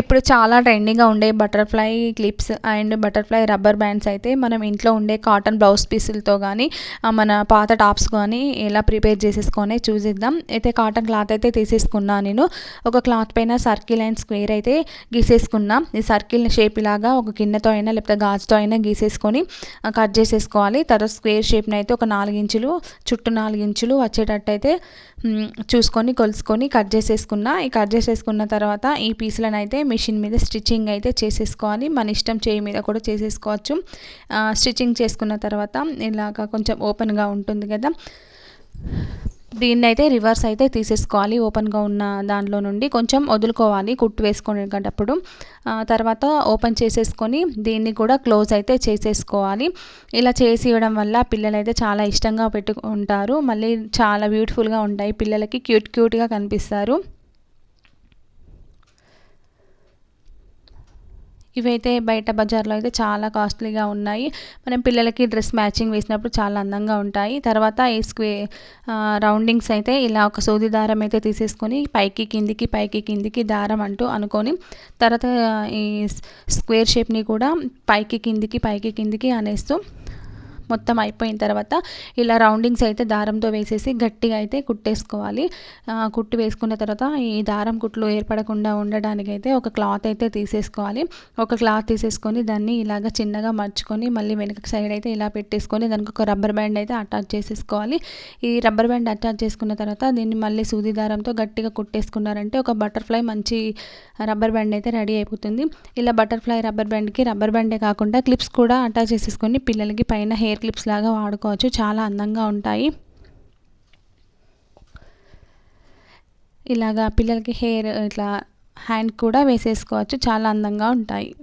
ఇప్పుడు చాలా ట్రెండింగ్గా ఉండే butterfly clips and butterfly rubber bands అయితే మనం ఇంట్లో ఉండే కాటన్ బ్లౌజ్ పీసులతో కానీ మన పాత టాప్స్ కానీ ఎలా ప్రిపేర్ చేసేసుకొని చూసిద్దాం. అయితే కాటన్ క్లాత్ అయితే తీసేసుకున్నా నేను. ఒక క్లాత్ పైన సర్కిల్ అండ్ స్క్వేర్ అయితే గీసేసుకున్నా. ఈ సర్కిల్ షేప్ ఇలాగా ఒక గిన్నెతో అయినా లేకపోతే గాజుతో అయినా గీసేసుకొని కట్ చేసేసుకోవాలి. తర్వాత స్క్వేర్ షేప్ని అయితే ఒక నాలుగించులు చుట్టూ నాలుగించులు వచ్చేటట్టయితే వచ్చేటట్టు అయితే చూసుకొని కొలుసుకొని కట్ చేసేసుకున్నా. ఈ కట్ చేసేసుకున్న తర్వాత ఈ పీసులను అయితే మిషన్ మీద స్టిచ్చింగ్ అయితే చేసేసుకోవాలి. మన ఇష్టం చేయి మీద కూడా చేసేసుకోవచ్చు. స్టిచ్చింగ్ చేసుకున్న తర్వాత ఇలాగ కొంచెం ఓపెన్గా ఉంటుంది కదా. దీన్ని అయితే రివర్స్ అయితే తీసేసుకోవాలి ఓపెన్గా ఉన్న దాంట్లో నుండి. కొంచెం వదులుకోవాలి కుట్టు వేసుకునేటప్పుడు. తర్వాత ఓపెన్ చేసేసుకొని దీన్ని కూడా క్లోజ్ అయితే చేసేసుకోవాలి. ఇలా చేసి ఇవ్వడం వల్ల పిల్లలు అయితే చాలా ఇష్టంగా పెట్టుకుంటారు. మళ్ళీ చాలా బ్యూటిఫుల్గా ఉంటాయి. పిల్లలకి క్యూట్ క్యూట్గా కనిపిస్తారు. ఇవైతే బయట బజార్లో అయితే చాలా కాస్ట్లీగా ఉన్నాయి. మనం పిల్లలకి డ్రెస్ మ్యాచింగ్ వేసినప్పుడు చాలా అందంగా ఉంటాయి. తర్వాత ఈ స్క్వే రౌండింగ్స్ అయితే ఇలా ఒక సూది దారం అయితే తీసేసుకొని పైకి కిందికి పైకి కిందికి దారం అంటూ అనుకొని తర్వాత ఈ స్క్వేర్ షేప్ని కూడా పైకి కిందికి పైకి కిందికి అనేస్తూ మొత్తం అయిపోయిన తర్వాత ఇలా రౌండింగ్స్ అయితే దారంతో వేసేసి గట్టిగా అయితే కుట్టేసుకోవాలి. కుట్టి వేసుకున్న తర్వాత ఈ దారం కుట్లు ఏర్పడకుండా ఉండడానికైతే అయితే ఒక క్లాత్ అయితే తీసేసుకోవాలి. ఒక క్లాత్ తీసేసుకొని దాన్ని ఇలాగ చిన్నగా మర్చుకొని మళ్ళీ వెనక సైడ్ అయితే ఇలా పెట్టేసుకొని దానికి ఒక రబ్బర్ బ్యాండ్ అయితే అటాచ్ చేసేసుకోవాలి. ఈ రబ్బర్ బ్యాండ్ అటాచ్ చేసుకున్న తర్వాత దీన్ని మళ్ళీ సూది దారంతో గట్టిగా కుట్టేసుకున్నారంటే ఒక బటర్ఫ్లై మంచి రబ్బర్ బ్యాండ్ అయితే రెడీ అయిపోతుంది. ఇలా బటర్ఫ్లై రబ్బర్ బ్యాండ్కి రబ్బర్ బ్యాండే కాకుండా క్లిప్స్ కూడా అటాచ్ చేసేసుకొని పిల్లలకి పైన హెయిర్ క్లిప్స్ లాగా వాడుకోవచ్చు. చాలా అందంగా ఉంటాయి. ఇలాగా పిల్లలకి హెయిర్ ఇట్లా హ్యాండ్ కూడా వేసేసుకోవచ్చు. చాలా అందంగా ఉంటాయి.